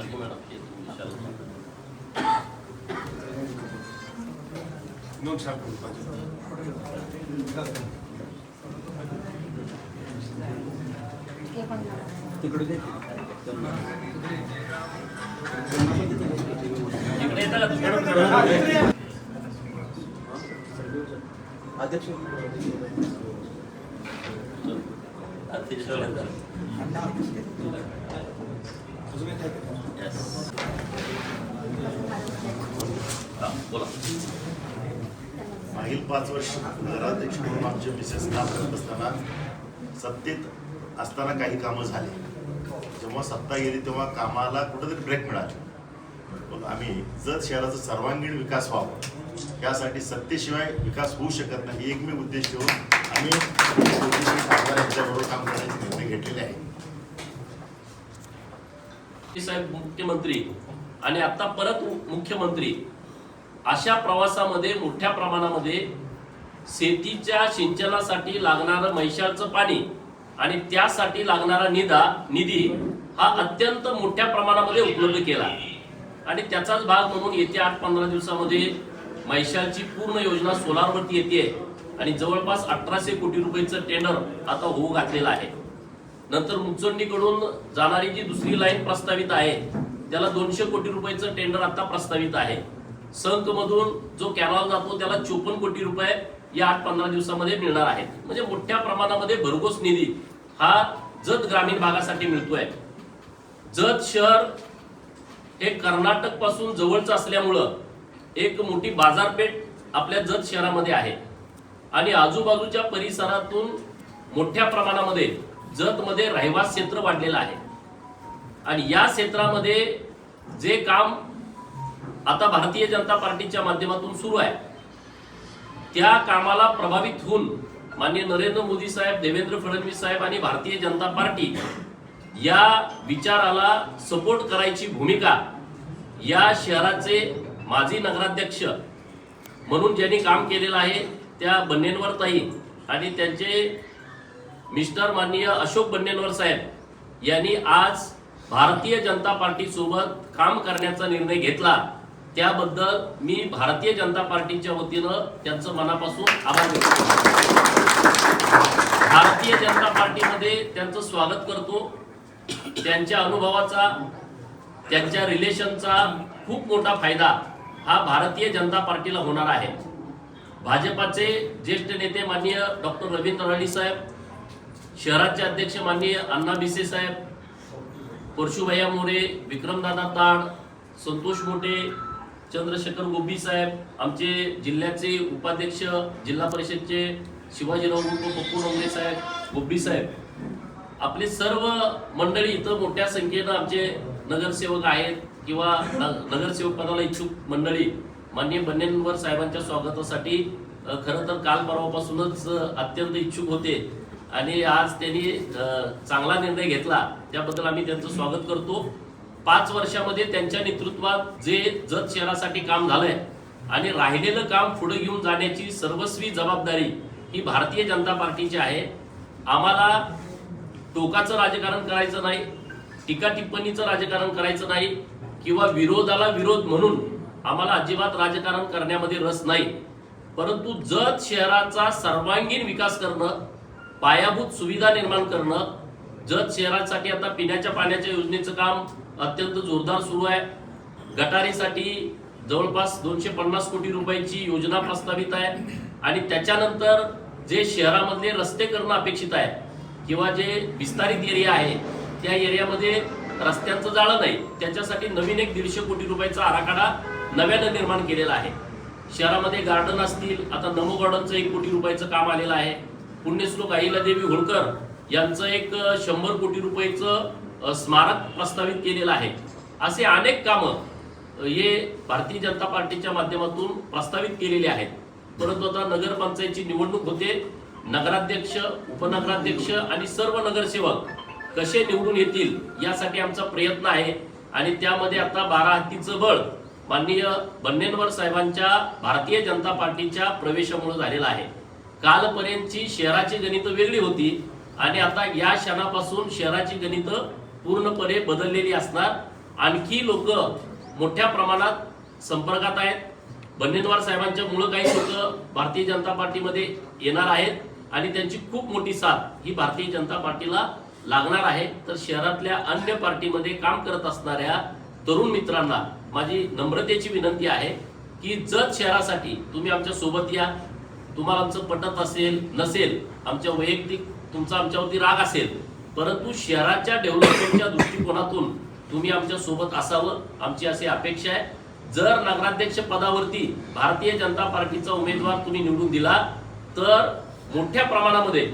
खडगे madam हे तुम्ही विचारू शकता. नोंद बोला मागील पाच वर्ष नगराध्यक्ष म्हणून आमचे मिसेस काम करत असताना सत्तेत असताना काही कामं झाली. जेव्हा सत्ता गेली तेव्हा कामाला कुठेतरी ब्रेक मिळाला. पण आम्ही जर शहराचा सर्वांगीण विकास व्हावा. यासाठी सत्तेशिवाय विकास होऊ शकत नाही एकमेव उद्देश ठेवून आम्ही यांच्याबरोबर काम करायचं निर्णय घेतलेले आहे साहेब मुख्यमंत्री. आणि आता परत मुख्यमंत्री. अशा प्रवासामध्ये मोठ्या प्रमाणामध्ये शेतीच्या सिंचनासाठी लागणारं मैशाचं पाणी आणि त्यासाठी लागणारा निधा निधी हा अत्यंत मोठ्या प्रमाणामध्ये उपलब्ध केला. आणि त्याचाच भाग म्हणून येत्या आठ पंधरा दिवसामध्ये मैशालची पूर्ण योजना सोलारवरती येते आणि जवळपास अठराशे कोटी रुपयेचं टेंडर आता होऊ घातलेलं आहे. नंतर मुचंडीकडून जाणारी जी दुसरी लाईन प्रस्तावित आहे त्याला दोनशे कोटी रुपयाचं टेंडर आता प्रस्तावित आहे. संक मधून जो कॅनॉल जातो त्याला चोपन्न कोटी रुपये या आठ पंधरा दिवसामध्ये मिळणार आहेत. म्हणजे मोठ्या प्रमाणामध्ये भरघोस निधी हा जत ग्रामीण भागासाठी मिळतोय. जत शहर हे कर्नाटकपासून जवळच असल्यामुळं एक मोठी बाजारपेठ आपल्या जत शहरामध्ये आहे. आणि आजूबाजूच्या परिसरातून मोठ्या प्रमाणामध्ये जतमध्ये रहिवास क्षेत्र वाढलेलं आहे. आणि या क्षेत्रामध्ये जे काम आता भारतीय जनता पार्टीच्या माध्यमातून सुरू आहे त्या कामाला प्रभावित होऊन माननीय नरेंद्र मोदी साहेब देवेंद्र फडणवीस साहेब आणि भारतीय जनता पार्टी या विचाराला सपोर्ट करायची भूमिका या शहराचे माजी नगराध्यक्ष म्हणून ज्यांनी काम केलेलं आहे त्या बन्नेनवर ताई आणि त्यांचे मिस्टर माननीय अशोक बन्नेनवर साहेब यांनी आज भारतीय जनता पार्टी सोबत काम करण्याचा निर्णय घेतला. त्याबद्दल मी भारतीय जनता पार्टीच्या वतीनं त्यांचं मनापासून आभार व्यक्त करतो. भारतीय जनता पार्टीमध्ये त्यांचं स्वागत करतो. त्यांच्या अनुभवाचा त्यांच्या रिलेशनचा खूप मोठा फायदा हा भारतीय जनता पार्टीला होणार आहे. भाजपाचे ज्येष्ठ नेते माननीय डॉक्टर रवींद्र राणी साहेब शहराचे अध्यक्ष माननीय अण्णा भिसे साहेब परशुभैया मोरे विक्रमदादा ताड संतोष मोठे चंद्रशेखर गोबी साहेब आमचे जिल्ह्याचे उपाध्यक्ष जिल्हा परिषदचे शिवाजीराव उर्फ पप्पू डोंगरे साहेब गोबी साहेब. आपले सर्व मंडळी इथं मोठ्या संख्येनं आमचे नगरसेवक आहेत किंवा नगरसेवक पदाला इच्छुक मंडळी. माननीय बन्नेनवर साहेबांच्या स्वागतासाठी खरं तर काल परवापासूनच अत्यंत इच्छुक होते. आणि आज त्यांनी चांगला निर्णय घेतला. त्याबद्दल आम्ही त्यांचं स्वागत करतो. पाच वर्षामध्ये त्यांच्या नेतृत्वात जे जत शहरासाठी काम झालंय आणि राहिलेलं काम पुढे घेऊन जाण्याची सर्वस्वी जबाबदारी ही भारतीय जनता पार्टीची आहे. आम्हाला टोकाचं राजकारण करायचं नाही टीका टिप्पणीचं राजकारण करायचं नाही किंवा विरोधाला विरोध म्हणून आम्हाला अजिबात राजकारण करण्यामध्ये रस नाही. परंतु जत शहराचा सर्वांगीण विकास करणं पायाभूत सुविधा निर्माण करणं जत शहरासाठी आता पिण्याच्या पाण्याच्या योजनेचं काम अत्यंत जोरदार सुरू आहे. गटारीसाठी जवळपास दोनशे पन्नास कोटी रुपयाची योजना प्रस्तावित आहे. आणि त्याच्यानंतर जे शहरामधले रस्ते करणं अपेक्षित आहे किंवा जे विस्तारित एरिया आहे त्या एरियामध्ये रस्त्यांचं जाळं नाही त्याच्यासाठी नवीन एक दीडशे कोटी रुपयाचा आराखडा नव्यानं निर्माण केलेला आहे. शहरामध्ये गार्डन असतील आता नमो गार्डनचं एक कोटी रुपयाचं काम आलेलं आहे. पुण्यश्लोक अहिल्यादेवी होळकर यांचं एक शंभर कोटी रुपयेचं स्मारक प्रस्तावित केलेलं आहे. असे अनेक कामं हे भारतीय जनता पार्टीच्या माध्यमातून प्रस्तावित केलेले आहेत. परंतु आता नगरपंचायतची निवडणूक होते. नगराध्यक्ष उपनगराध्यक्ष आणि सर्व नगरसेवक कसे निवडून येतील यासाठी आमचा प्रयत्न आहे. आणि त्यामध्ये आता बारा हत्तीचं बळ माननीय बन्नेनवर साहेबांच्या भारतीय जनता पार्टीच्या प्रवेशामुळे झालेला आहे. कालपर्यंतची शहराची गणितं वेगळी होती आणि आता या क्षणापासून शहराची गणितं पूर्णपणे बदललेली असणार. आणखी लोक मोठ्या प्रमाणात संपर्कात आहेत. बन्नेनवार साहेबांच्या मुळे काही लोक भारतीय जनता पार्टीमध्ये येणार आहेत आणि त्यांची खूप मोठी साथ ही भारतीय जनता पार्टीला लागणार आहे. तर शहरातल्या अन्य पार्टीमध्ये काम करत असणाऱ्या तरुण मित्रांना माझी नम्रतेची विनंती आहे की जत शहरासाठी तुम्ही आमच्यासोबत या. तुम्हाला आमचं पटत असेल नसेल आमच्या वैयक्तिक तुमचा आमच्यावरती राग असेल परंतु शहराच्या डेव्हलपमेंटच्या दृष्टिकोनातून तुम्ही आमच्यासोबत असावं आमची अशी अपेक्षा आहे. जर नगराध्यक्ष पदावरती भारतीय जनता पार्टीचा उमेदवार तुम्ही निवडून दिला तर मोठ्या प्रमाणामध्ये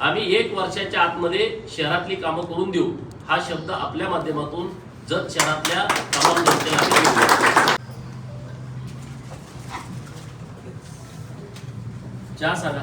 आम्ही एक वर्षाच्या आतमध्ये शहरातली कामं करून देऊ. हा शब्द आपल्या माध्यमातून जत शहरातल्या तमाम जनतेला जा साधा.